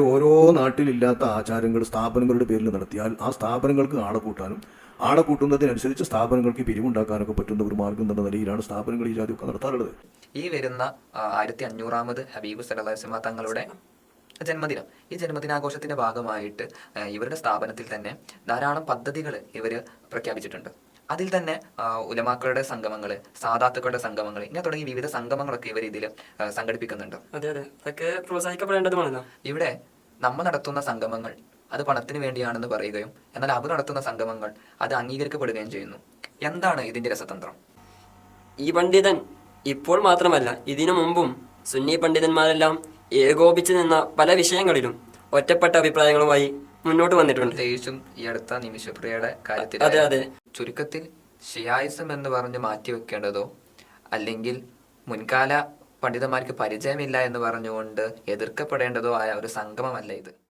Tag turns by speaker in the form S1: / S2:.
S1: ഓരോ നാട്ടിലില്ലാത്ത ആചാരങ്ങൾ സ്ഥാപനങ്ങളുടെ പേരിൽ നടത്തിയാൽ ആ സ്ഥാപനങ്ങൾക്ക് ആളെ കൂട്ടാനും ആളെ കൂട്ടുന്നതിനനുസരിച്ച് സ്ഥാപനങ്ങൾക്ക് പിരിവുണ്ടാക്കാനൊക്കെ പറ്റുന്ന ഒരു മാർഗം എന്ന നിലയിലാണ് സ്ഥാപനങ്ങൾ ഈ ജാതിയൊക്കെ നടത്താറുള്ളത്.
S2: ഈ വരുന്ന ആയിരത്തി അഞ്ഞൂറാമത് ഹബീബ് സലഹുസ്മ തങ്ങളുടെ ജന്മദിനം. ഈ ജന്മദിനാഘോഷത്തിന്റെ ഭാഗമായിട്ട് ഇവരുടെ സ്ഥാപനത്തിൽ തന്നെ ധാരാളം പദ്ധതികൾ ഇവർ പ്രഖ്യാപിച്ചിട്ടുണ്ട്. അതിൽ തന്നെ ഉലമാക്കളുടെ സംഗമങ്ങൾ സാധാത്തുക്കളുടെ സംഗമങ്ങൾ ഇങ്ങനെ തുടങ്ങി വിവിധ സംഗമങ്ങളൊക്കെ ഇവർ ഇതിൽ സംഘടിപ്പിക്കുന്നുണ്ട്.
S3: അതെ അതെ. അതൊക്കെ പ്രോത്സാഹിക്കപ്പെടേണ്ടതുമാണല്ലോ.
S2: ഇവിടെ നമ്മൾ നടത്തുന്ന സംഗമങ്ങൾ അത് പണത്തിന് വേണ്ടിയാണെന്ന് പറയുകയും എന്നാൽ അവർ നടത്തുന്ന സംഗമങ്ങൾ അത് അംഗീകരിക്കപ്പെടുകയും ചെയ്യുന്നു. എന്താണ് ഇതിന്റെ രസതന്ത്രം?
S3: ഈ പണ്ഡിതൻ ഇപ്പോൾ മാത്രമല്ല ഇതിനു മുമ്പും സുന്നി പണ്ഡിതന്മാരെല്ലാം ഏകോപിച്ചു നിന്ന പല വിഷയങ്ങളിലും ഒറ്റപ്പെട്ട അഭിപ്രായങ്ങളുമായി മുന്നോട്ട് വന്നിട്ടുണ്ട്.
S2: പ്രത്യേകിച്ചും ഈ അടുത്ത നിമിഷപ്രിയയുടെ കാര്യത്തിൽ
S3: അതെ അതെ.
S2: ചുരുക്കത്തിൽ ഷിയായിസം എന്ന് പറഞ്ഞ് മാറ്റിവെക്കേണ്ടതോ അല്ലെങ്കിൽ മുൻകാല പണ്ഡിതന്മാർക്ക് പരിചയമില്ല എന്ന് പറഞ്ഞുകൊണ്ട് എതിർക്കപ്പെടേണ്ടതോ ആയ ഒരു സംഗമമല്ല ഇത്.